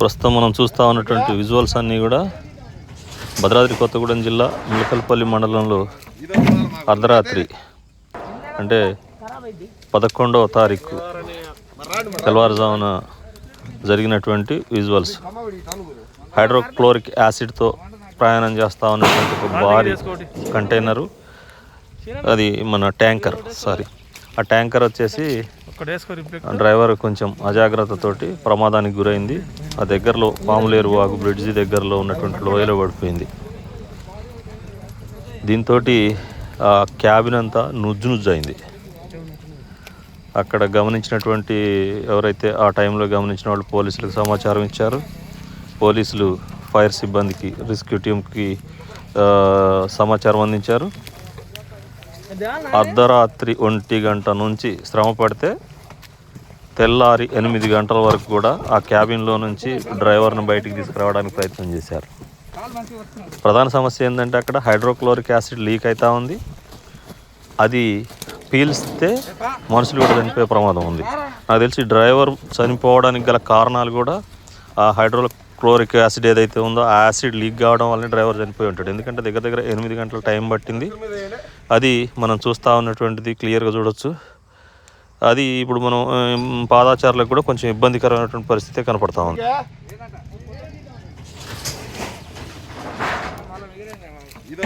ప్రస్తుతం మనం చూస్తూ ఉన్నటువంటి విజువల్స్ అన్నీ కూడా భద్రాద్రి కొత్తగూడెం జిల్లా ములకల్పల్లి మండలంలో అర్ధరాత్రి అంటే పదకొండవ తారీఖు తెల్లవారుజామున జరిగినటువంటి విజువల్స్ హైడ్రోక్లోరిక్ యాసిడ్తో ప్రయాణం చేస్తూ ఉన్నటువంటి ఒక భారీ కంటైనరు. అది మన ట్యాంకర్ సారీ. ఆ ట్యాంకర్ వచ్చేసి డ్రైవర్ కొంచెం అజాగ్రత్తతోటి ప్రమాదానికి గురైంది. ఆ దగ్గరలో పాములేరు వాగు బ్రిడ్జి దగ్గరలో ఉన్నటువంటి లోయలో పడిపోయింది. దీంతో ఆ క్యాబిన్ అంతా నుజ్జు నుజ్జు అయింది అక్కడ గమనించినటువంటి ఎవరైతే ఆ టైంలో గమనించిన వాళ్ళు పోలీసులకు సమాచారం ఇచ్చారు. పోలీసులు ఫైర్ సిబ్బందికి రెస్క్యూ టీంకి సమాచారం అందించారు. అర్ధరాత్రి ఒంటి గంట నుంచి శ్రమ పడితే తెల్లారి ఎనిమిది గంటల వరకు కూడా ఆ క్యాబిన్లో నుంచి డ్రైవర్ను బయటికి తీసుకురావడానికి ప్రయత్నం చేశారు. ప్రధాన సమస్య ఏంటంటే అక్కడ హైడ్రోక్లోరిక్ యాసిడ్ లీక్ అవుతా ఉంది. అది పీల్స్తే మనుషులు కూడా చనిపోయే ప్రమాదం ఉంది. నాకు తెలిసి డ్రైవర్ చనిపోవడానికి గల కారణాలు కూడా ఆ హైడ్రోక్లోరిక్ యాసిడ్ ఏదైతే ఉందో ఆ యాసిడ్ లీక్ కావడం వల్లనే డ్రైవర్ చనిపోయి ఉంటాడు. ఎందుకంటే దగ్గర దగ్గర ఎనిమిది గంటల టైం పట్టింది. అది మనం చూస్తూ ఉన్నటువంటిది క్లియర్గా చూడొచ్చు. అది ఇప్పుడు మనం పాదాచారులకు కూడా కొంచెం ఇబ్బందికరమైనటువంటి పరిస్థితి కనపడతా ఉంది. ఇదే